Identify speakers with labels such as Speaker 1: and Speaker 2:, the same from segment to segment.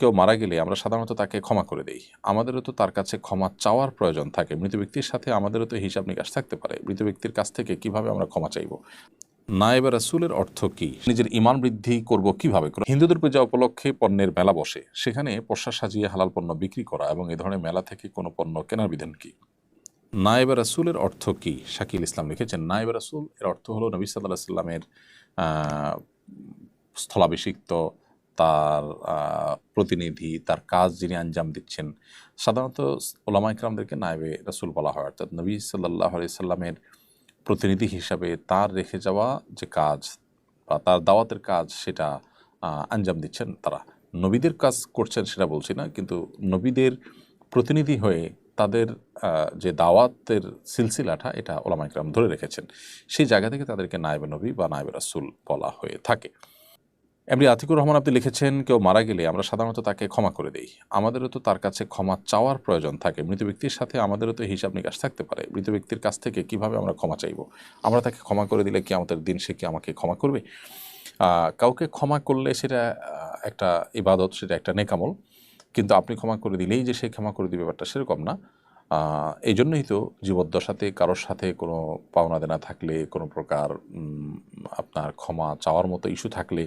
Speaker 1: কেউ মারা গেলে আমরা সাধারণত তাকে ক্ষমা করে দেই। আমাদেরও তো তার কাছে ক্ষমা চাওয়ার প্রয়োজন থাকে। মৃত ব্যক্তির সাথে আমাদেরও তো হিসাব নিকাশ থাকতে পারে। মৃত ব্যক্তির কাছ থেকে কীভাবে আমরা ক্ষমা চাইব? নায়েবে রাসুলের অর্থ কি? নিজের ইমান বৃদ্ধি করব কীভাবে? হিন্দুদের পূজা উপলক্ষে পণ্যের মেলা বসে। সেখানে পোশাক সাজিয়ে হালাল পণ্য বিক্রি করা এবং এ ধরনের মেলা থেকে কোনো পণ্য কেনার বিধান কি? নায়েবে রাসুলের অর্থ কি? শাকিল ইসলাম লিখেছেন নায়েবে রাসুল এর অর্থ হলো নবী সাল্লাহ সাল্লামের স্থলাভিষিক্ত তার প্রতিনিধি, তার কাজ যিনি আঞ্জাম দিচ্ছেন, সাধারণত ওলামা ইকরামদেরকে নায়েবে রাসুল বলা হয়। অর্থাৎ নবী সাল্লাহ আলি সাল্লামের প্রতিনিধি হিসাবে তার রেখে যাওয়া যে কাজ বা তার দাওয়াতের কাজ সেটা আঞ্জাম দিচ্ছেন তারা। নবীদের কাজ করছেন সেটা বলছি না, কিন্তু নবীদের প্রতিনিধি হয়ে তাদের যে দাওয়াতের সিলসিলাটা এটা ওলামা ইকরাম ধরে রেখেছেন। সেই জায়গা থেকে তাদেরকে নায়েবে নবী বা নায়েবে রাসুল বলা হয়ে থাকে। এমনি আতিকুর রহমান, আপনি লিখেছেন, কেউ মারা গেলে আমরা সাধারণত তাকে ক্ষমা করে দেই। আমাদেরও তো তার কাছে ক্ষমা চাওয়ার প্রয়োজন থাকে। মৃত ব্যক্তির সাথে আমাদেরও তো হিসাব নিকাশ থাকতে পারে। মৃত ব্যক্তির কাছ থেকে কীভাবে আমরা ক্ষমা চাইব? আমরা তাকে ক্ষমা করে দিলে কি আমাদের দিন সে কি আমাকে ক্ষমা করবে? কাউকে ক্ষমা করলে সেটা একটা ইবাদত, সেটা একটা নেকামল। কিন্তু আপনি ক্ষমা করে দিলেই যে সে ক্ষমা করে দিবে ব্যাপারটা সেরকম না। এই জন্যই তো জীবদ্দশাতে কারোর সাথে কোনো পাওনা দেনা থাকলে, কোনো প্রকার আপনার ক্ষমা চাওয়ার মতো ইস্যু থাকলে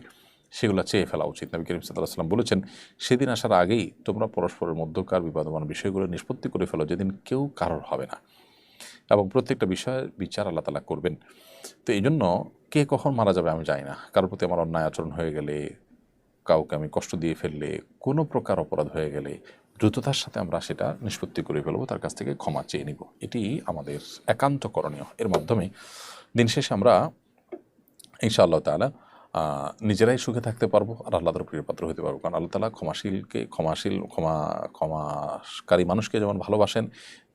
Speaker 1: সেগুলো চেয়ে ফেলা উচিত। নবী করিম সাল্লাম বলেছেন, সেদিন আসার আগেই তোমরা পরস্পরের মধ্যকার বিবাদমান বিষয়গুলো নিষ্পত্তি করে ফেলো, যেদিন কেউ কারোর হবে না। এবং প্রত্যেকটা বিষয়ের বিচার আল্লাহ তালা করবেন। তো এই জন্য কে কখন মারা যাবে আমি জানি না। কারোর প্রতি আমার অন্যায় আচরণ হয়ে গেলে, কাউকে আমি কষ্ট দিয়ে ফেললে, কোনো প্রকার অপরাধ হয়ে গেলে, দ্রুততার সাথে আমরা সেটা নিষ্পত্তি করে ফেলব, তার কাছ থেকে ক্ষমা চেয়ে নিব। এটি আমাদের একান্ত করণীয়। এর মাধ্যমে দিন শেষে আমরা ইনশাআল্লাহ তালা নিজেরাই সুখে থাকতে পারব আর আল্লাহর প্রিয় পাত্র হতে পারব। কারণ আল্লাহ তালা ক্ষমাশীলকে, ক্ষমাশীল, ক্ষমা ক্ষমাকারী মানুষকে যেমন ভালোবাসেন,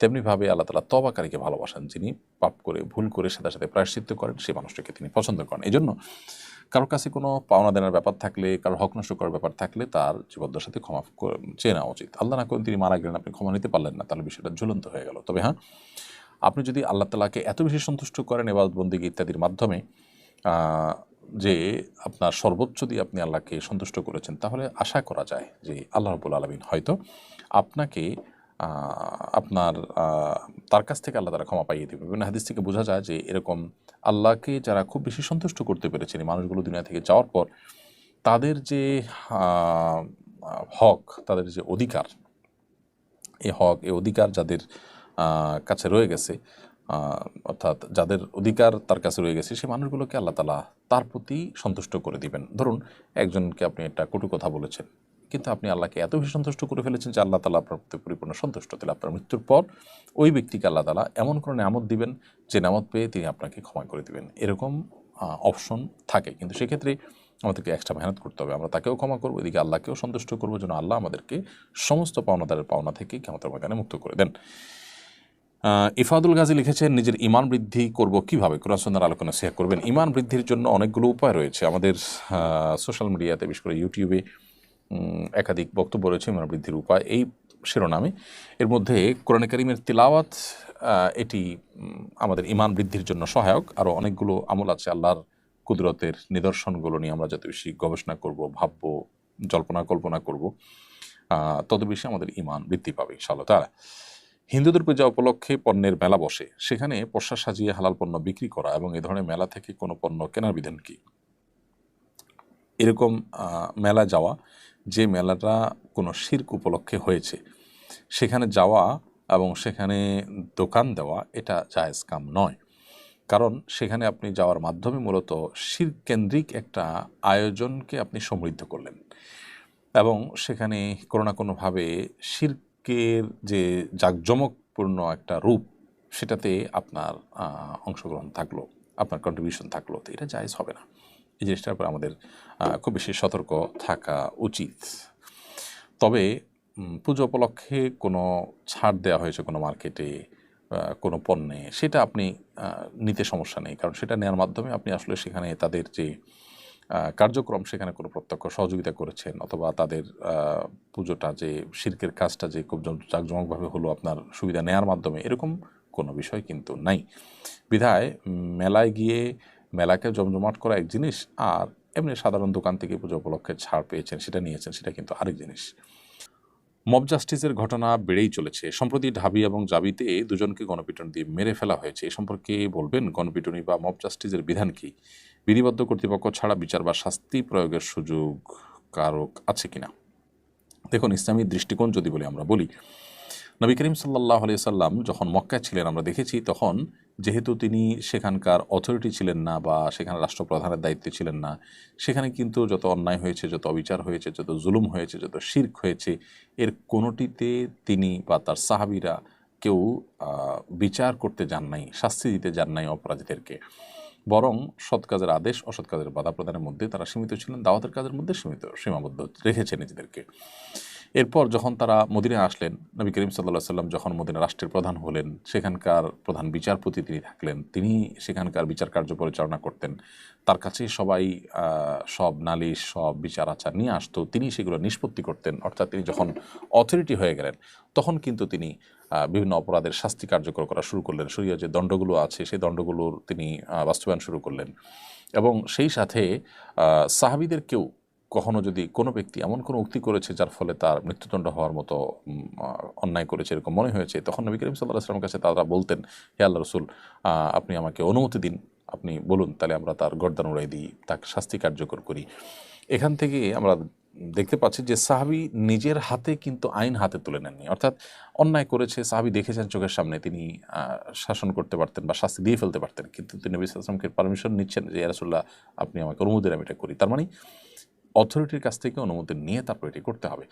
Speaker 1: তেমনিভাবে আল্লাহ তালা তবাকারীকে ভালোবাসেন। যিনি পাপ করে, ভুল করে সাথে সাথে প্রায়শ্চিত্ত করেন, সেই মানুষটাকে তিনি পছন্দ করেন। এই জন্য কারোর কাছে কোনো পাওনা দেনার ব্যাপার থাকলে, কারোর হক নষ্ট করার ব্যাপার থাকলে তার জীবদ্দশার সাথে ক্ষমা চেয়ে নেওয়া উচিত। আল্লাহ না করেন তিনি মারা গেলেন, আপনি ক্ষমা নিতে পারলেন না, তাহলে বিষয়টা ঝুলন্ত হয়ে গেল। তবে হ্যাঁ আপনি যদি আল্লাহ তালাকে এত বেশি সন্তুষ্ট করেন এবার বন্দিগি ইত্যাদির মাধ্যমে যে আপনার সর্বোচ্চ দিয়ে আপনি আল্লাহকে সন্তুষ্ট করেছেন, তাহলে আশা করা যায় যে আল্লাহ রবুল আলমিন হয়তো আপনাকে আপনার তার কাছ থেকে আল্লাহ তারা ক্ষমা পাইয়ে দেবে। বিভিন্ন হাদিস থেকে বোঝা যায় যে এরকম আল্লাহকে যারা খুব বেশি সন্তুষ্ট করতে পেরেছেন এই মানুষগুলো দুনিয়া থেকে যাওয়ার পর, তাদের যে হক, তাদের যে অধিকার এই হক, এ অধিকার যাদের কাছে রয়ে গেছে অর্থাৎ যাদের অধিকার তার কাছে রয়ে গেছে, সেই মানুষগুলোকে আল্লাহ তালা তার প্রতি সন্তুষ্ট করে দিবেন। ধরুন, একজনকে আপনি একটা কটু কথা বলেছেন, কিন্তু আপনি আল্লাহকে এত বেশি সন্তুষ্ট করে ফেলেছেন যে আল্লাহ তালা আপনার প্রতি পরিপূর্ণ সন্তুষ্ট। তাহলে আপনার মৃত্যুর পর ওই ব্যক্তিকে আল্লাহ তালা এমন কোনো নামত দিবেন যে নামত পেয়ে তিনি আপনাকে ক্ষমা করে দিবেন। এরকম অপশন থাকে। কিন্তু সেক্ষেত্রে আমাদেরকে এক্সট্রা মেহনত করতে হবে। আমরা তাকেও ক্ষমা করব, এদিকে আল্লাহকেও সন্তুষ্ট করব, যেন আল্লাহ আমাদেরকে সমস্ত পাওনাদারের পাওনা থেকে ক্ষমতার ময়দানে মুক্ত করে দেন। ইফাদুল গাজী লিখেছেন, নিজের ইমান বৃদ্ধি করব কীভাবে? কোরআন সুন্নার আলোচনা শেয়ার করবেন। ইমান বৃদ্ধির জন্য অনেকগুলো উপায় রয়েছে। আমাদের সোশ্যাল মিডিয়াতে বিশেষ করে ইউটিউবে একাধিক বক্তব্য রয়েছে ইমান বৃদ্ধির উপায়। এই শিরোনামে, এর মধ্যে কোরআন করিমের তিলাওয়াত এটি আমাদের ইমান বৃদ্ধির জন্য সহায়ক। আরও অনেকগুলো আমল আছে আল্লাহর কুদরতের নিদর্শনগুলো নিয়ে আমরা যত বেশি গবেষণা করব, ভাবব, জল্পনা কল্পনা করব তত বেশি আমাদের ইমান বৃদ্ধি পাবে ইনশাআল্লাহ তারা হিন্দুদের পূজা উপলক্ষে পণ্যের মেলা বসে। সেখানে পোশাক সাজিয়ে হালাল পণ্য বিক্রি করা এবং এ ধরনের মেলা থেকে কোনো পণ্য কেনার বিধান কি? এরকম মেলা যাওয়া, যে মেলাটা কোনো শির্ক উপলক্ষে হয়েছে, সেখানে যাওয়া এবং সেখানে দোকান দেওয়া, এটা জায়েজ কাম নয়। কারণ সেখানে আপনি যাওয়ার মাধ্যমে মূলত শির কেন্দ্রিক একটা আয়োজনকে আপনি সমৃদ্ধ করলেন এবং সেখানে কোনো না কোনোভাবে শির্কের যে জাঁকজমকপূর্ণ একটা রূপ, সেটাতে আপনার অংশগ্রহণ থাকল, আপনার কন্ট্রিবিউশন থাকল, তো এটা জায়েজ হবে না। এই জিনিসটার উপর আমাদের খুব বেশি সতর্ক থাকা উচিত। তবে পুজো উপলক্ষে কোনো ছাড় দেওয়া হয়েছে কোনো মার্কেটে কোনো পণ্যে, সেটা আপনি নিতে সমস্যা নেই। কারণ সেটা নেওয়ার মাধ্যমে আপনি আসলে সেখানে তাদের যে কার্যক্রম সেখানে কোনো প্রত্যক্ষ সহযোগিতা করেছেন অথবা তাদের পুজোটা যে শিল্পের কাজটা যে খুব জম- জাঁকজমকভাবে হলো আপনার সুবিধা নেয়ার মাধ্যমে, এরকম কোনো বিষয় কিন্তু নাই। বিধায় মেলায় গিয়ে মেলাকে জমজমাট করা এক জিনিস আর এমনি সাধারণ দোকান থেকে পুজো উপলক্ষে ছাড় পেয়েছেন, সেটা নিয়েছেন, সেটা কিন্তু আরেক জিনিস। মব জাস্টিসের ঘটনা বেড়েই চলেছে। সম্প্রতি ঢাবি এবং জাবিতে দুজনকে গণপিটন দিয়ে মেরে ফেলা হয়েছে। এ সম্পর্কে বলবেন গণপিটুনি বা মব জাস্টিসের বিধান কি? বিধিবদ্ধ কর্তৃপক্ষ ছাড়া বিচার বা শাস্তি প্রয়োগের সুযোগ কারক আছে কিনা? দেখুন, ইসলামী দৃষ্টিকোণ যদি বলি আমরা বলি, নবী করিম সাল্লাহ আলিয়া সাল্লাম যখন মক্কায় ছিলেন, আমরা দেখেছি তখন যেহেতু তিনি সেখানকার অথরিটি ছিলেন না বা সেখানে রাষ্ট্রপ্রধানের দায়িত্বে ছিলেন না, সেখানে কিন্তু যত অন্যায় হয়েছে, যত অবিচার হয়েছে, যত জুলুম হয়েছে, যত শির্ক হয়েছে, এর কোনোটিতে তিনি বা তার সাহাবিরা কেউ বিচার করতে যান নাই, শাস্তি দিতে যান নাই অপরাধীদেরকে। বরং সৎ কাজের আদেশ, অসৎ কাজের বাধা প্রদানের মধ্যে তারা সীমিত ছিলেন, দাওয়াতের কাজের মধ্যে সীমিত, সীমাবদ্ধ রেখেছে নিজেদেরকে। এরপর যখন তারা মদিনায় আসলেন, নবী করিম সাল্লাহ সাল্লাম যখন মদিনা রাষ্ট্রের প্রধান হলেন, সেখানকার প্রধান বিচারপতি তিনি থাকলেন, তিনি সেখানকার বিচার কার্য পরিচালনা করতেন। তার কাছে সবাই সব নালিশ, সব বিচার আচার নিয়ে আসতো, তিনি সেগুলো নিষ্পত্তি করতেন। অর্থাৎ তিনি যখন অথরিটি হয়ে গেলেন, তখন কিন্তু তিনি বিভিন্ন অপরাধের শাস্তি কার্যকর করা শুরু করলেন। শরীয় যে দণ্ডগুলো আছে, সেই দণ্ডগুলোর তিনি বাস্তবায়ন শুরু করলেন। এবং সেই সাথে সাহাবিদেরকেও কখনো যদি কোনো ব্যক্তি এমন কোনো উক্তি করেছে যার ফলে তার মৃত্যুদণ্ড হওয়ার মতো অন্যায় করেছে এরকম মনে হয়েছে, তখন নবী করিম সাল্লাহ আসলামের কাছে তারা বলতেন, হে আল্লাহ রসুল আপনি আমাকে অনুমতি দিন, আপনি বলুন, তাহলে আমরা তার গর্দান উড়াই দিই তাকে শাস্তি কার্যকর করি। এখান থেকে আমরা দেখতে পাচ্ছি যে সাহাবি নিজের হাতে কিন্তু আইন হাতে তুলে নেননি। অর্থাৎ অন্যায় করেছে, সাহাবি দেখেছেন চোখের সামনে, তিনি শাসন করতে পারতেন বা শাস্তি দিয়ে ফেলতে পারতেন। কিন্তু তিনি নবী আসলামকে পারমিশন নিচ্ছেন যে ইয়ারসুল্লাহ আপনি আমাকে অনুমতি আমি এটা করি। তার মানে অথরিটির কাছ থেকে অনুমতি নিয়ে তারপর এটি করতে হবে।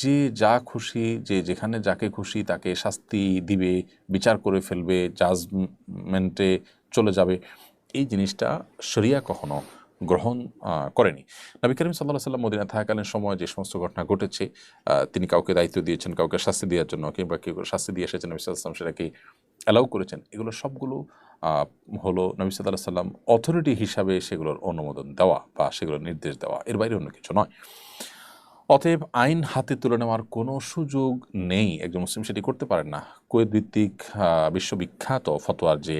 Speaker 1: যে যা খুশি, যে যেখানে যাকে খুশি তাকে শাস্তি দিবে, বিচার করে ফেলবে জাজমেন্টে চলে যাবে। এই জিনিসটা শরিয়া কখনো গ্রহণ করেনি। নবী করিম সাল্লাহ সাল্লাম মদিনা থাকাকালীন সময় যে সমস্ত ঘটনা ঘটেছে তিনি কাউকে দায়িত্ব দিয়েছেন, কাউকে শাস্তি দেওয়ার জন্য, কিংবা কেউ শাস্তি দিয়ে এসেছেন, নবী সাল্লাম সেটাকে অ্যালাউ করেছেন। এগুলো সবগুলো হলো নবী সাল্লাহ সাল্লাম অথরিটি হিসাবে সেগুলোর অনুমোদন দেওয়া বা সেগুলোর নির্দেশ দেওয়া। এর বাইরে অন্য কিছু নয়। অতএব আইন হাতে তুলে নেওয়ার কোনো সুযোগ নেই। একজন মুসলিম সেটি করতে পারেন না। কুয়েত বিশ্ববিখ্যাত ফতোয়ার যে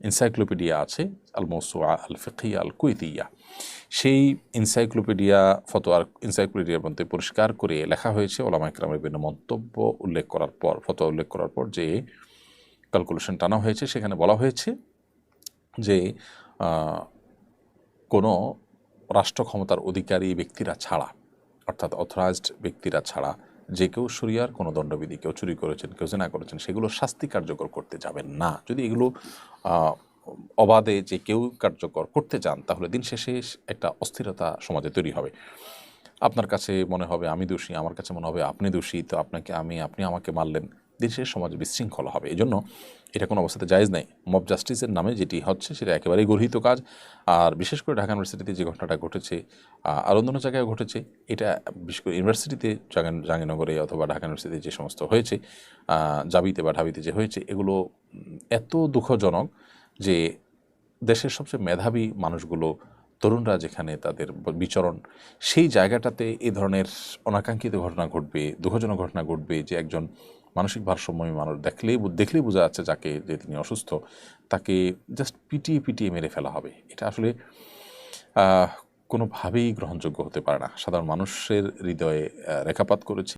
Speaker 1: এনসাইক্লোপিডিয়া আছে আল আল ফিকিয়া আল কুইতিয়া সেই এনসাইক্লোপিডিয়া ফতোয়ার এনসাইক্লোপিডিয়ার মধ্যে পরিষ্কার করে লেখা হয়েছে ওলামা ইকরামের বিভিন্ন মন্তব্য উল্লেখ করার পর ফতোয়া উল্লেখ করার পর যে ক্যালকুলেশন টানা হয়েছে, সেখানে বলা হয়েছে যে কোনো রাষ্ট্র ক্ষমতার অধিকারী ব্যক্তিরা ছাড়া, অর্থাৎ অথরাইজড ব্যক্তিরা ছাড়া যে কেউ সরিয়ার কোনো দণ্ডবিধি, কেউ চুরি করেছেন, কেউ জেনা করেছেন, সেগুলো শাস্তি কার্যকর করতে যাবেন না। যদি এগুলো অবাধে যে কেউ কার্যকর করতে চান, তাহলে দিন শেষে একটা অস্থিরতা সমাজে তৈরি হবে। আপনার কাছে মনে হবে, আমি দোষী। আমার কাছে মনে হবে, আপনি দোষী। তো আপনাকে, আমি, আপনি আমাকে মারলেন। দিন শেষে সমাজে বিশৃঙ্খলা হবে। এই জন্য এটা কোনো অবস্থাতে জায়েজ নেই। মব জাস্টিসের নামে যেটি হচ্ছে সেটা একেবারেই গর্হিত কাজ। আর বিশেষ করে ঢাকা ইউনিভার্সিটিতে যে ঘটনাটা ঘটেছে আর অন্য জায়গায় ঘটেছে, এটা বিশেষ করে ইউনিভার্সিটিতে জাহাঙ্গীরনগরে অথবা ঢাকা ইউনিভার্সিটিতে যে সমস্ত হয়েছে জাবিতে বা ঢাবিতে যে হয়েছে, এগুলো এত দুঃখজনক যে দেশের সবচেয়ে মেধাবী মানুষগুলো, তরুণরা যেখানে তাদের বিচরণ, সেই জায়গাটাতে এ ধরনের অনাকাঙ্ক্ষিত ঘটনা ঘটবে, দুঃখজনক ঘটনা ঘটবে যে একজন মানসিক ভারসাম্যমী মানুষ দেখলেই দেখলেই বোঝা যাচ্ছে যাকে যে তিনি অসুস্থ, তাকে জাস্ট পিটিয়ে পিটিয়ে মেরে ফেলা হবে। এটা আসলে কোনোভাবেই গ্রহণযোগ্য হতে পারে না। সাধারণ মানুষের হৃদয়ে রেখাপাত করেছে।